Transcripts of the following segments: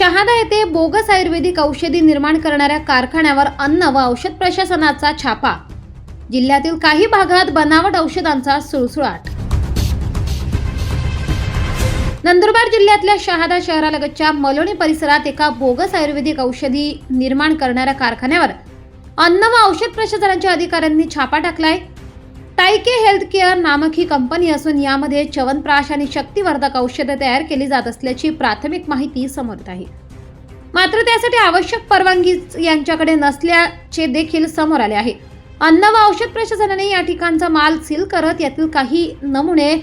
शहादा येथे बोगस आयुर्वेदिक औषधी निर्माण करणाऱ्या कारखान्यावर अन्न व औषध प्रशासनाचा छापा. जिल्ह्यातील काही भागात बनावट औषधांचा सुळसुळाट. नंदुरबार जिल्ह्यातल्या शहादा शहरालगतच्या मलोणी परिसरात एका बोगस आयुर्वेदिक औषधी निर्माण करणाऱ्या कारखान्यावर अन्न व औषध प्रशासनाच्या अधिकाऱ्यांनी छापा टाकलाय. टायके हेल्थ केअर नामक ही कंपनी असून यामध्ये च्यवनप्राश आणि शक्तिवर्धक औषधे तयार केली जात असल्याची प्राथमिक माहिती समोर येत आहे. मात्र त्यासाठी आवश्यक परवानगी यांच्याकडे नसल्याचे देखील समोर आले आहे. अन्न व औषध प्रशासनाने या ठिकाणचा माल सील करत यातील काही नमुने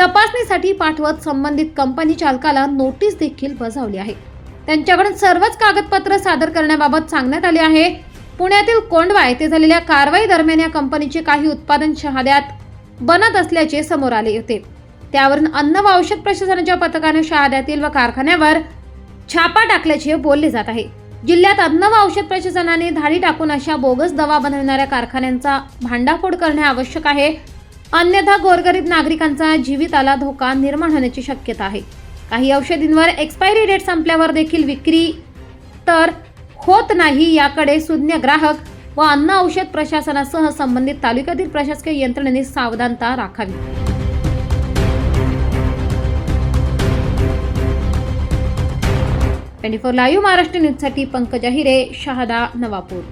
तपासणीसाठी पाठवत संबंधित कंपनी चालकाला नोटीस देखील बजावली आहे. त्यांच्याकडून सर्वच कागदपत्र सादर करण्याबाबत सांगण्यात आले आहे. पुण्यातील कोंडवा येथे झालेल्या कारवाई दरम्यान या कंपनीचे काही उत्पादन शहाद्यात बनत असल्याचे समोर आले होते. त्यावरून अन्न व औषध प्रशासनाच्या पथकाने शहाद्यातील व कारखान्यावर छापा टाकल्याचे बोलले जात आहे. जिल्ह्यात अन्न व औषध प्रशासनाने धाडी टाकून अशा बोगस दवा बनवणाऱ्या कारखान्यांचा भांडाफोड करणे आवश्यक आहे. अन्यथा गोरगरीब नागरिकांचा जीविताला धोका निर्माण होण्याची शक्यता आहे. काही औषधींवर एक्सपायरी डेट संपल्यावर देखील विक्री तर होत नाही याकडे सुज्ञ ग्राहक व अन्न औषध प्रशासनासह संबंधित तालुक्यातील प्रशासकीय यंत्रणेने सावधानता राखावी. ट्वेंटी फोर लाईव्ह महाराष्ट्र न्यूजसाठी पंकज अहिरे शहादा नवापूर.